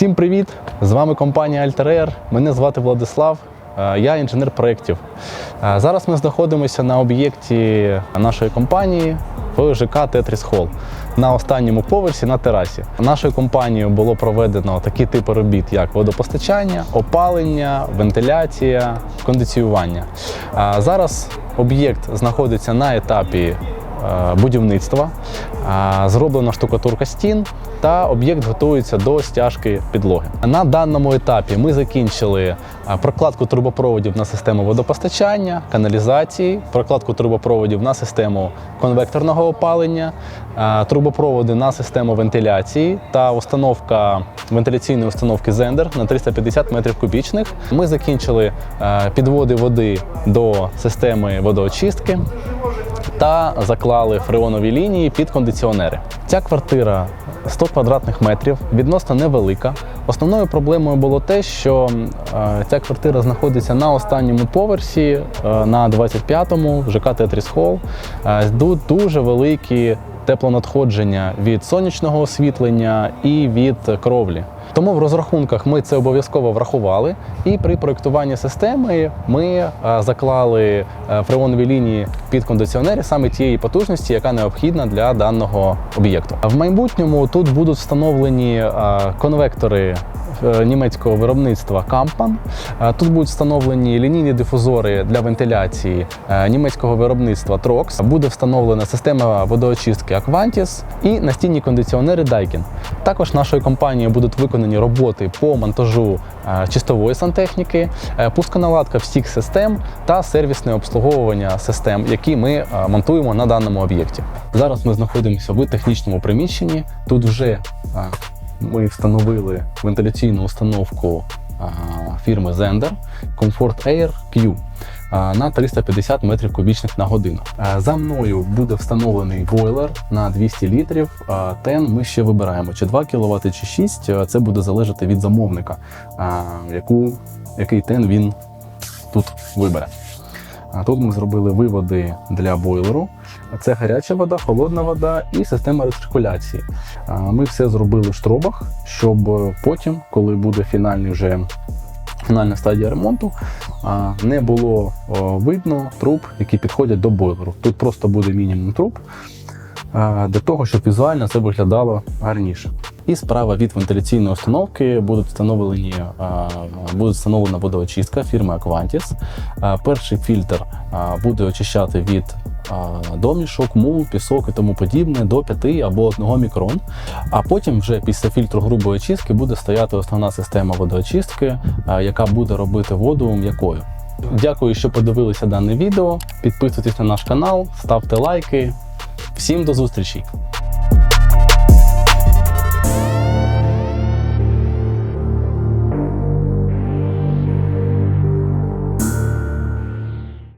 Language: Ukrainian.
Всім привіт! З вами компанія Altair. Мене звати Владислав. е, Я інженер проєктів. Е, Зараз ми знаходимося на об'єкті нашої компанії в ЖК Тетріс Холл на останньому поверсі на терасі. Нашою компанією було проведено такі типи робіт, як водопостачання, опалення, вентиляція, кондиціювання. Е, Зараз об'єкт знаходиться на етапі будівництва. Зроблена штукатурка стін та об'єкт готується до стяжки підлоги. На даному етапі ми закінчили е, прокладку трубопроводів на систему водопостачання, каналізації, прокладку трубопроводів на систему конвекторного опалення, е, трубопроводи на систему вентиляції та установка вентиляційної установки Zender на 350 метрів кубічних. Ми закінчили е, підводи води до системи водоочистки та заклали фреонові лінії під кондиціонери. Ця квартира 100 квадратних метрів, відносно невелика. Основною проблемою було те, що е, ця квартира знаходиться на останньому поверсі, е, на 25-му ЖК Тетріс Холл. Е, Тут дуже великі теплонадходження від сонячного освітлення і від кровлі. Тому в розрахунках ми це обов'язково врахували, і при проєктуванні системи ми е, заклали е, фреонові лінії під кондиціонери саме тієї потужності, яка необхідна для даного об'єкту. В майбутньому тут будуть встановлені е, конвектори німецького виробництва Кампан. Е, Тут будуть встановлені лінійні дифузори для вентиляції е, німецького виробництва Trox. Буде встановлена система водоочистки Aquantis і настінні кондиціонери Daikin. Також нашою компанією будуть виконані роботи по монтажу е, чистової сантехніки, е, пусконаладка всіх систем та сервісне обслуговування систем, які ми е, монтуємо на даному об'єкті. Зараз ми знаходимося в технічному приміщенні. Тут вже е, ми встановили вентиляційну установку фірми Zender Comfort Air Q на 350 метрів кубічних на годину. За мною буде встановлений бойлер на 200 літрів. Тен ми ще вибираємо чи 2 кВт, чи 6. Це буде залежати від замовника, яку, який тен він тут вибере. Тут ми зробили виводи для бойлеру. Це гаряча вода, холодна вода і система рециркуляції. Ми все зробили в штробах, щоб потім, коли буде фінальний вже фінальна стадія ремонту, не було видно труб, які підходять до бойлеру. Тут просто буде мінімум труб для того, щоб візуально це виглядало гарніше. І справа від вентиляційної установки будуть встановлені буде встановлена водоочистка фірми Aquantis. Перший фільтр буде очищати від домішок, мул, пісок і тому подібне до 5 або 1 мікрон. А потім, вже після фільтру грубої очистки, буде стояти основна система водоочистки, яка буде робити воду м'якою. Дякую, що подивилися дане відео. Підписуйтесь на наш канал, ставте лайки. Всім до зустрічі!